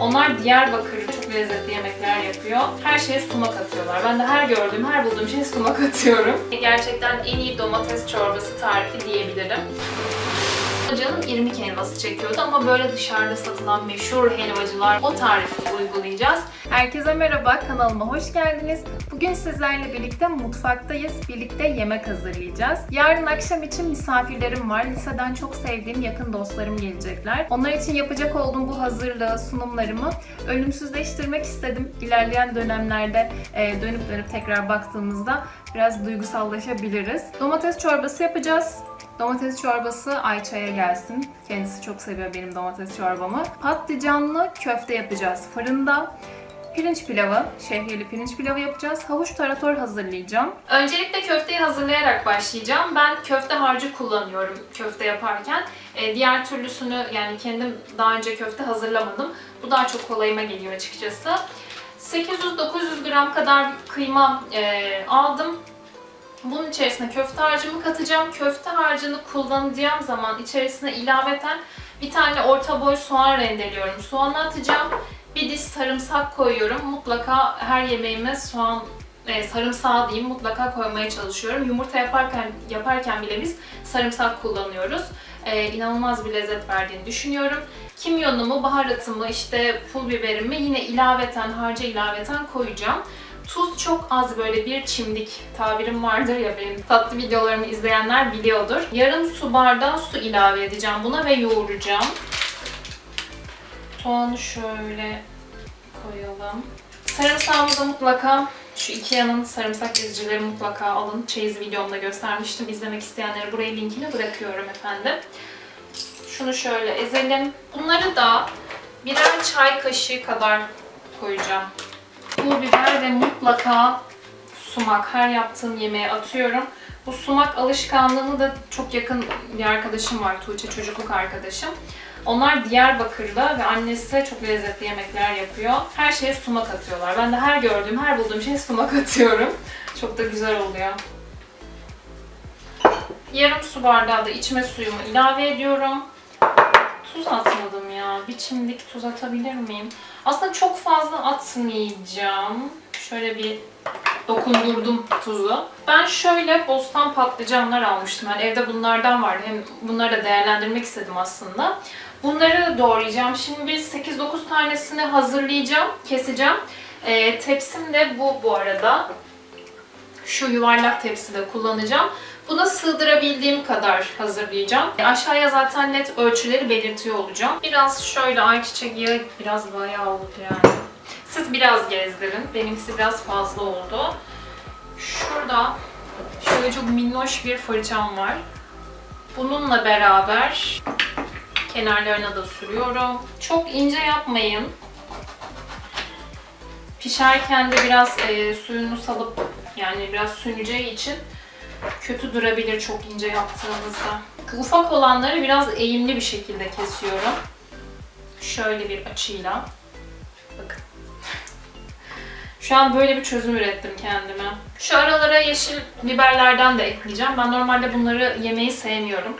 Onlar Diyarbakır çok lezzetli yemekler yapıyor. Her şeye sumak atıyorlar. Ben de her gördüğüm, her bulduğum şeye sumak atıyorum. Gerçekten en iyi domates çorbası tarifi diyebilirim. Canım irmik helvası çekiyordu ama böyle dışarıda satılan meşhur helvacılar o tarifi uygulayacağız. Herkese merhaba, kanalıma hoş geldiniz. Bugün sizlerle birlikte mutfaktayız. Birlikte yemek hazırlayacağız. Yarın akşam için misafirlerim var. Liseden çok sevdiğim yakın dostlarım gelecekler. Onlar için yapacak olduğum bu hazırlığı, sunumlarımı ölümsüzleştirmek istedim. İlerleyen dönemlerde e, dönüp dönüp tekrar baktığımızda biraz duygusallaşabiliriz. Domates çorbası yapacağız. Domates çorbası Ayça'ya gelsin. Kendisi çok seviyor benim domates çorbamı. Patlıcanlı köfte yapacağız fırında. Pirinç pilavı, şehriyeli pirinç pilavı yapacağız. Havuç tarator hazırlayacağım. Öncelikle köfteyi hazırlayarak başlayacağım. Ben köfte harcı kullanıyorum köfte yaparken. Ee, diğer türlüsünü yani kendim daha önce köfte hazırlamadım. Bu daha çok kolayıma geliyor açıkçası. 800-900 gram kadar kıyma e, aldım. Bunun içerisine köfte harcımı katacağım. Köfte harcını kullanacağım zaman içerisine ilaveten bir tane orta boy soğan rendeliyorum. Soğanı atacağım. Bir diş sarımsak koyuyorum. Mutlaka her yemeğime soğan e, sarımsağı diyeyim mutlaka koymaya çalışıyorum. Yumurta yaparken yaparken bile biz sarımsak kullanıyoruz. E, inanılmaz bir lezzet verdiğini düşünüyorum. Kimyonumu, baharatımı, işte pul biberimi yine ilaveten, harca ilaveten koyacağım. Tuz çok az böyle bir çimdik tabirim vardır ya benim tatlı videolarımı izleyenler biliyordur. Yarım su bardağı su ilave edeceğim buna ve yoğuracağım. Soğanı şöyle koyalım. Sarımsağımı da mutlaka şu Ikea'nın sarımsak ezicileri mutlaka alın. Çeyiz videomda göstermiştim. İzlemek isteyenlere buraya linkini bırakıyorum efendim. Şunu şöyle ezelim. Bunları da birer çay kaşığı kadar koyacağım. Pul biber ve mutlaka sumak. Her yaptığım yemeğe atıyorum. Bu sumak alışkanlığını da çok yakın bir arkadaşım var. Tuğçe çocukluk arkadaşım. Onlar Diyarbakır'da ve annesi çok lezzetli yemekler yapıyor. Her şeye sumak atıyorlar. Ben de her gördüğüm, her bulduğum şeye sumak atıyorum. Çok da güzel oluyor. Yarım su bardağı da içme suyumu ilave ediyorum. Tuz atmadım ya. Bir çimdik tuz atabilir miyim? Aslında çok fazla atmayacağım. Şöyle bir dokundurdum tuzu. Ben şöyle bostan patlıcanlar almıştım. Yani evde bunlardan vardı. Hem bunları da değerlendirmek istedim aslında. Bunları doğrayacağım. Şimdi bir 8-9 tanesini hazırlayacağım, keseceğim. Ee, tepsim de bu bu arada. Şu yuvarlak tepside kullanacağım. Buna sığdırabildiğim kadar hazırlayacağım. E, Aşağıya zaten net ölçüleri belirtiyor olacağım. Biraz şöyle ayçiçek yağı biraz bayağı oldu yani. Siz biraz gezdirin. Benimkisi biraz fazla oldu. Şurada şöyle çok minnoş bir fırçam var. Bununla beraber kenarlarına da sürüyorum. Çok ince yapmayın. Pişerken de biraz e, suyunu salıp yani biraz süneceği için kötü durabilir çok ince yaptığınızda. Ufak olanları biraz eğimli bir şekilde kesiyorum. Şöyle bir açıyla. Bakın. Şu an böyle bir çözüm ürettim kendime. Şu aralara yeşil biberlerden de ekleyeceğim. Ben normalde bunları yemeyi sevmiyorum.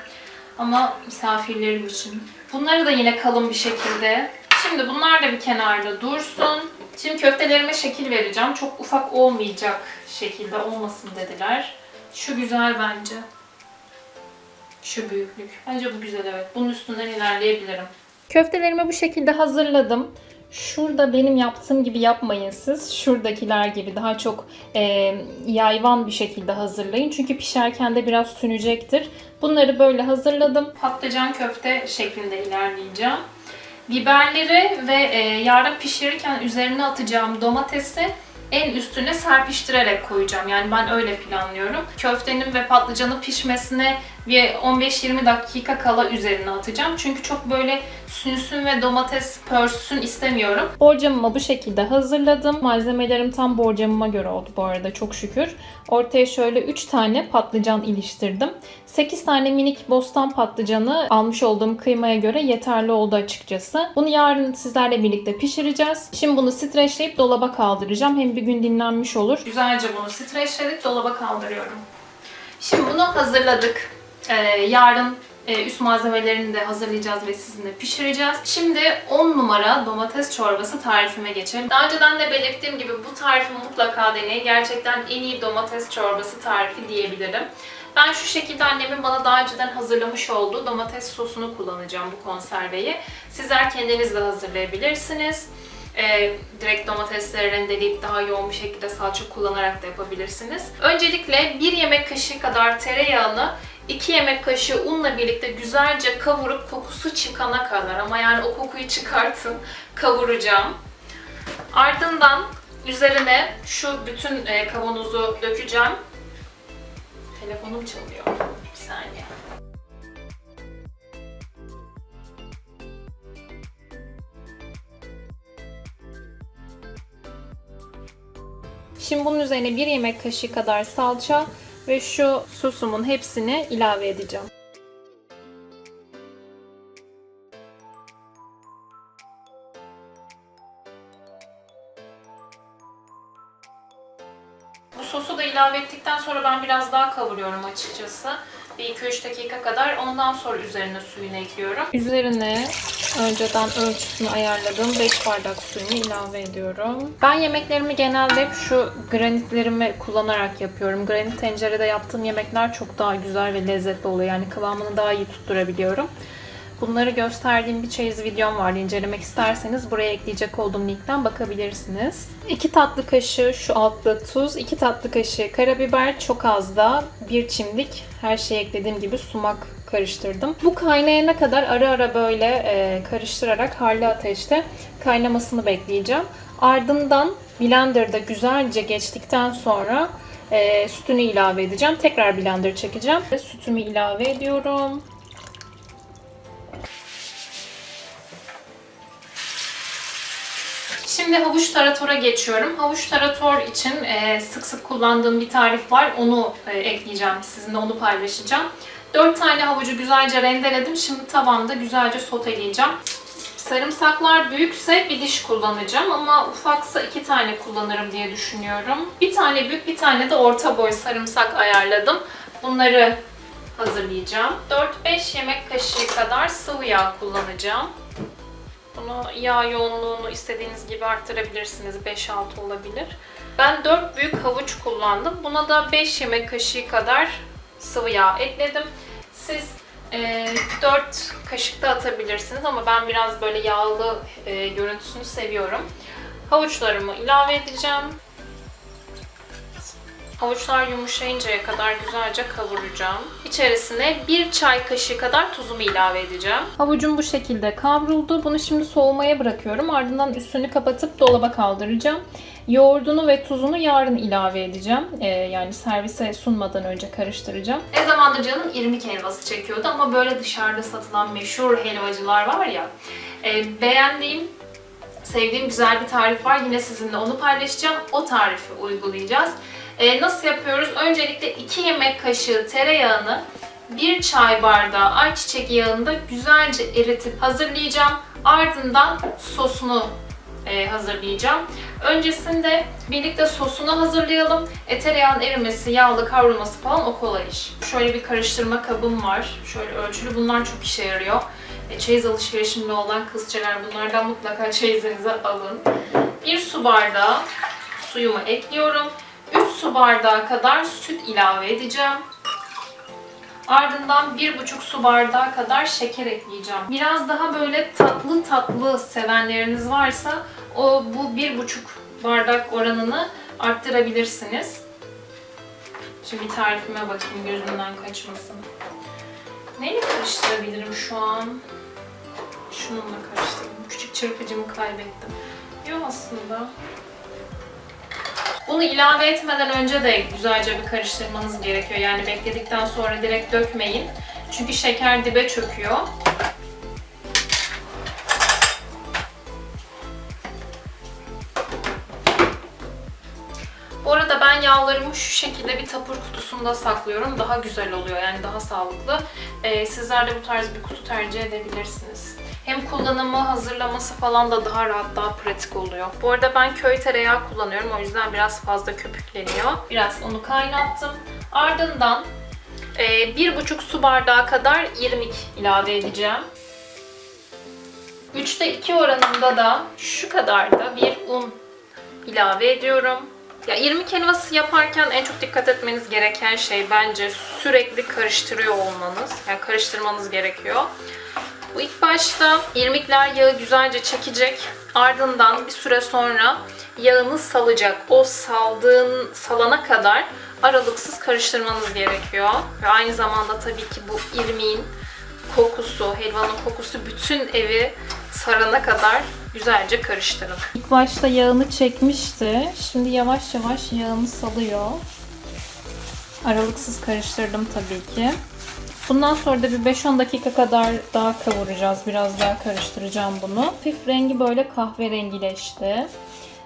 Ama misafirlerim için. Bunları da yine kalın bir şekilde. Şimdi bunlar da bir kenarda dursun. Şimdi köftelerime şekil vereceğim. Çok ufak olmayacak şekilde olmasın dediler. Şu güzel bence. Şu büyüklük. Bence bu güzel evet. Bunun üstünden ilerleyebilirim. Köftelerimi bu şekilde hazırladım. Şurada benim yaptığım gibi yapmayın siz. Şuradakiler gibi daha çok e, yayvan bir şekilde hazırlayın. Çünkü pişerken de biraz sünecektir. Bunları böyle hazırladım. Patlıcan köfte şeklinde ilerleyeceğim. Biberleri ve e, yarın pişirirken üzerine atacağım domatesi en üstüne serpiştirerek koyacağım. Yani ben öyle planlıyorum. Köftenin ve patlıcanın pişmesine bir 15-20 dakika kala üzerine atacağım. Çünkü çok böyle sünsün ve domates pörsün istemiyorum. Borcamımı bu şekilde hazırladım. Malzemelerim tam borcamıma göre oldu bu arada çok şükür. Ortaya şöyle 3 tane patlıcan iliştirdim. 8 tane minik bostan patlıcanı almış olduğum kıymaya göre yeterli oldu açıkçası. Bunu yarın sizlerle birlikte pişireceğiz. Şimdi bunu streçleyip dolaba kaldıracağım. Hem bir gün dinlenmiş olur. Güzelce bunu streçledik dolaba kaldırıyorum. Şimdi bunu hazırladık. Ee, yarın Ee, üst malzemelerini de hazırlayacağız ve sizinle pişireceğiz. Şimdi 10 numara domates çorbası tarifime geçelim. Daha önceden de belirttiğim gibi bu tarifi mutlaka deneyin. Gerçekten en iyi domates çorbası tarifi diyebilirim. Ben şu şekilde annemin bana daha önceden hazırlamış olduğu domates sosunu kullanacağım bu konserveyi. Sizler kendiniz de hazırlayabilirsiniz. Ee, direkt domatesleri rendeleyip daha yoğun bir şekilde salça kullanarak da yapabilirsiniz. Öncelikle 1 yemek kaşığı kadar tereyağını 2 yemek kaşığı unla birlikte güzelce kavurup kokusu çıkana kadar ama yani o kokuyu çıkartın kavuracağım. Ardından üzerine şu bütün e, kavanozu dökeceğim. Telefonum çalıyor. Bir saniye. Şimdi bunun üzerine bir yemek kaşığı kadar salça ve şu sosumun hepsini ilave edeceğim. Bu sosu da ilave ettikten sonra ben biraz daha kavuruyorum açıkçası. Bir 2-3 dakika kadar. Ondan sonra üzerine suyunu ekliyorum. Üzerine önceden ölçüsünü ayarladığım 5 bardak suyunu ilave ediyorum. Ben yemeklerimi genelde hep şu granitlerimi kullanarak yapıyorum. Granit tencerede yaptığım yemekler çok daha güzel ve lezzetli oluyor. Yani kıvamını daha iyi tutturabiliyorum. Bunları gösterdiğim bir çeyiz videom var. İncelemek isterseniz buraya ekleyecek olduğum linkten bakabilirsiniz. 2 tatlı kaşığı şu altta tuz, 2 tatlı kaşığı karabiber, çok az da bir çimdik her şeyi eklediğim gibi sumak karıştırdım. Bu kaynayana kadar ara ara böyle e, karıştırarak harlı ateşte kaynamasını bekleyeceğim. Ardından blenderda güzelce geçtikten sonra e, sütünü ilave edeceğim. Tekrar blender çekeceğim. Sütümü ilave ediyorum. Şimdi havuç taratora geçiyorum. Havuç tarator için e, sık sık kullandığım bir tarif var. Onu e, ekleyeceğim. Sizinle onu paylaşacağım. 4 tane havucu güzelce rendeledim. Şimdi tavanda güzelce soteleyeceğim. Sarımsaklar büyükse bir diş kullanacağım ama ufaksa iki tane kullanırım diye düşünüyorum. Bir tane büyük, bir tane de orta boy sarımsak ayarladım. Bunları hazırlayacağım. 4-5 yemek kaşığı kadar sıvı yağ kullanacağım. Bunu yağ yoğunluğunu istediğiniz gibi arttırabilirsiniz. 5-6 olabilir. Ben 4 büyük havuç kullandım. Buna da 5 yemek kaşığı kadar sıvı yağ ekledim. Siz e, 4 kaşık da atabilirsiniz ama ben biraz böyle yağlı e, görüntüsünü seviyorum. Havuçlarımı ilave edeceğim. Havuçlar yumuşayıncaya kadar güzelce kavuracağım. İçerisine bir çay kaşığı kadar tuzumu ilave edeceğim. Havucum bu şekilde kavruldu. Bunu şimdi soğumaya bırakıyorum. Ardından üstünü kapatıp dolaba kaldıracağım. Yoğurdunu ve tuzunu yarın ilave edeceğim. Ee, yani servise sunmadan önce karıştıracağım. Ne zamandır canım irmik helvası çekiyordu ama böyle dışarıda satılan meşhur helvacılar var ya. e, beğendiğim sevdiğim güzel bir tarif var. Yine sizinle onu paylaşacağım. O tarifi uygulayacağız. Ee, nasıl yapıyoruz? Öncelikle 2 yemek kaşığı tereyağını 1 çay bardağı ayçiçek yağında güzelce eritip hazırlayacağım. Ardından sosunu e, hazırlayacağım. Öncesinde birlikte sosunu hazırlayalım. E, tereyağın erimesi, yağlı kavrulması falan o kolay iş. Şöyle bir karıştırma kabım var. Şöyle ölçülü. Bunlar çok işe yarıyor. E, çeyiz alışverişinde olan kızçeler bunlardan mutlaka çeyizinize alın. 1 su bardağı suyumu ekliyorum. 3 su bardağı kadar süt ilave edeceğim. Ardından 1,5 su bardağı kadar şeker ekleyeceğim. Biraz daha böyle tatlı tatlı sevenleriniz varsa o bu 1,5 bardak oranını arttırabilirsiniz. Şimdi bir tarifime bakayım gözümden kaçmasın. Neyle karıştırabilirim şu an? Şununla karıştırayım. Küçük çırpıcımı kaybettim. Yok aslında. Bunu ilave etmeden önce de güzelce bir karıştırmanız gerekiyor. Yani bekledikten sonra direkt dökmeyin. Çünkü şeker dibe çöküyor. Bu arada ben yağlarımı şu şekilde bir tapır kutusunda saklıyorum. Daha güzel oluyor yani daha sağlıklı. Ee, sizler de bu tarz bir kutu tercih edebilirsiniz. Hem kullanımı, hazırlaması falan da daha rahat, daha pratik oluyor. Bu arada ben köy tereyağı kullanıyorum. O yüzden biraz fazla köpükleniyor. Biraz onu kaynattım. Ardından Ee, bir buçuk su bardağı kadar irmik ilave edeceğim. 3'te 2 oranında da şu kadar da bir un ilave ediyorum. Ya irmik helvası yaparken en çok dikkat etmeniz gereken şey bence sürekli karıştırıyor olmanız. Yani karıştırmanız gerekiyor. Bu ilk başta irmikler yağı güzelce çekecek. Ardından bir süre sonra yağını salacak. O saldığın salana kadar aralıksız karıştırmanız gerekiyor. Ve aynı zamanda tabii ki bu irmiğin kokusu, helvanın kokusu bütün evi sarana kadar güzelce karıştırın. İlk başta yağını çekmişti. Şimdi yavaş yavaş yağını salıyor. Aralıksız karıştırdım tabii ki. Bundan sonra da bir 5-10 dakika kadar daha kavuracağız. Biraz daha karıştıracağım bunu. Hafif rengi böyle kahverengileşti.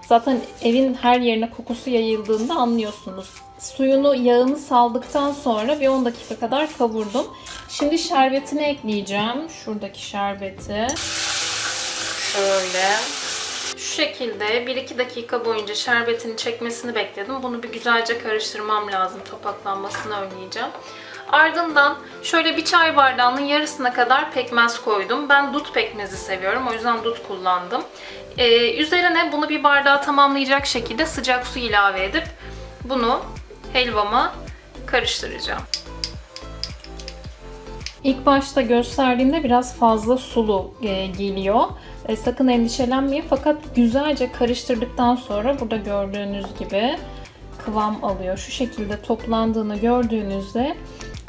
Zaten evin her yerine kokusu yayıldığında anlıyorsunuz. Suyunu, yağını saldıktan sonra bir 10 dakika kadar kavurdum. Şimdi şerbetini ekleyeceğim. Şuradaki şerbeti. Şöyle. Şu şekilde 1-2 dakika boyunca şerbetini çekmesini bekledim. Bunu bir güzelce karıştırmam lazım. Topaklanmasını önleyeceğim. Ardından şöyle bir çay bardağının yarısına kadar pekmez koydum. Ben dut pekmezi seviyorum. O yüzden dut kullandım. Ee, üzerine bunu bir bardağa tamamlayacak şekilde sıcak su ilave edip bunu helvama karıştıracağım. İlk başta gösterdiğimde biraz fazla sulu e, geliyor. E, sakın endişelenmeyin fakat güzelce karıştırdıktan sonra burada gördüğünüz gibi kıvam alıyor. Şu şekilde toplandığını gördüğünüzde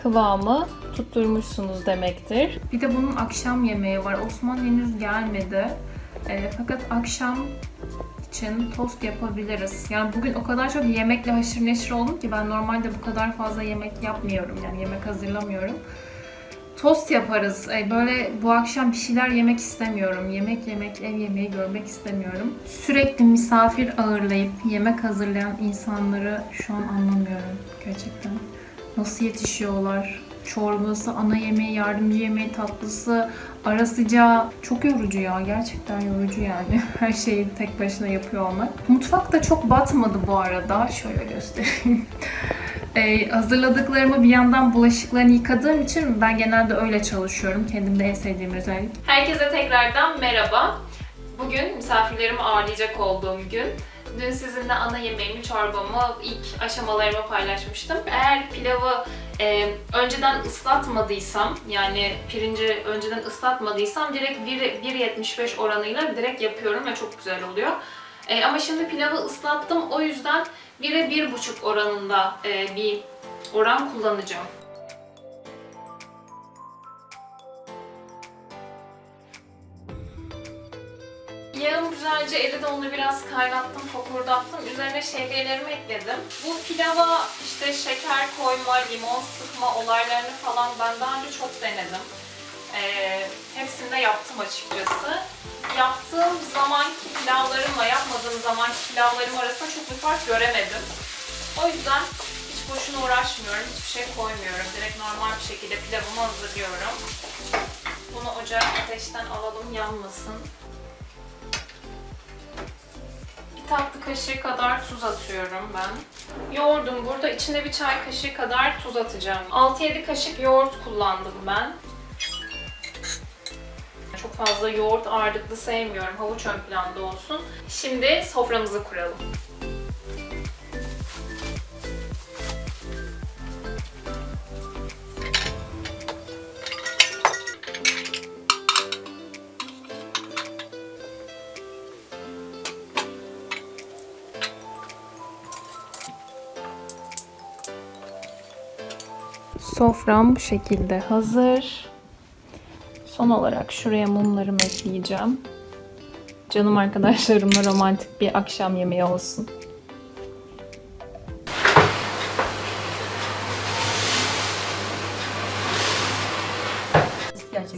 kıvamı tutturmuşsunuz demektir. Bir de bunun akşam yemeği var. Osman henüz gelmedi. E, fakat akşam için tost yapabiliriz. Yani bugün o kadar çok yemekle haşır neşir oldum ki ben normalde bu kadar fazla yemek yapmıyorum. Yani yemek hazırlamıyorum. Tost yaparız. E, Böyle bu akşam bir şeyler yemek istemiyorum. Yemek yemek, ev yemeği görmek istemiyorum. Sürekli misafir ağırlayıp yemek hazırlayan insanları şu an anlamıyorum gerçekten. Nasıl yetişiyorlar? Çorbası, ana yemeği, yardımcı yemeği, tatlısı, ara sıcağı. Çok yorucu ya. Gerçekten yorucu yani. Her şeyi tek başına yapıyor olmak. Mutfak da çok batmadı bu arada. Şöyle göstereyim. Ee, hazırladıklarımı bir yandan bulaşıklarını yıkadığım için ben genelde öyle çalışıyorum. Kendimde en sevdiğim özellik. Herkese tekrardan merhaba. Bugün misafirlerimi ağırlayacak olduğum gün. Dün sizinle ana yemeğimi, çorbamı, ilk aşamalarımı paylaşmıştım. Eğer pilavı e, önceden ıslatmadıysam, yani pirinci önceden ıslatmadıysam direkt 1 1.75 oranıyla direkt yapıyorum ve çok güzel oluyor. E, ama şimdi pilavı ıslattım. O yüzden 1'e 1,5 oranında e, bir oran kullanacağım. Yağım güzelce eridi onu biraz kaynattım, fokurdattım. Üzerine şehriyelerimi ekledim. Bu pilava işte şeker koyma, limon sıkma olaylarını falan ben daha önce çok denedim. Ee, hepsini de yaptım açıkçası. Yaptığım zamanki pilavlarımla yapmadığım zamanki pilavlarım arasında çok bir fark göremedim. O yüzden hiç boşuna uğraşmıyorum, hiçbir şey koymuyorum. Direkt normal bir şekilde pilavımı hazırlıyorum. Bunu ocağa ateşten alalım, yanmasın. Tatlı kaşığı kadar tuz atıyorum ben. Yoğurdum burada. içine bir çay kaşığı kadar tuz atacağım. 6-7 kaşık yoğurt kullandım ben. Çok fazla yoğurt ağırlıklı sevmiyorum. Havuç ön planda olsun. Şimdi soframızı kuralım. Sofram bu şekilde hazır. Son olarak şuraya mumlarımı ekleyeceğim. Canım arkadaşlarımla romantik bir akşam yemeği olsun.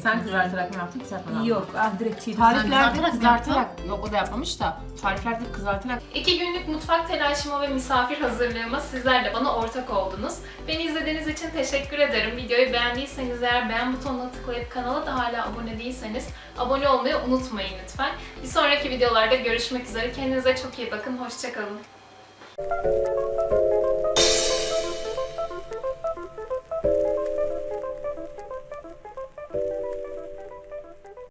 Sen kızartarak mı yaptın, kızartmadan mı? Yok, ah, direkt çiğ. Tariflerde kızartarak, yok o da yapmamış da tariflerde kızartarak İki günlük mutfak telaşıma ve misafir hazırlığıma sizler de bana ortak oldunuz. Beni izlediğiniz için teşekkür ederim. Videoyu beğendiyseniz eğer beğen butonuna tıklayıp kanala da hala abone değilseniz abone olmayı unutmayın lütfen. Bir sonraki videolarda görüşmek üzere. Kendinize çok iyi bakın. Hoşçakalın.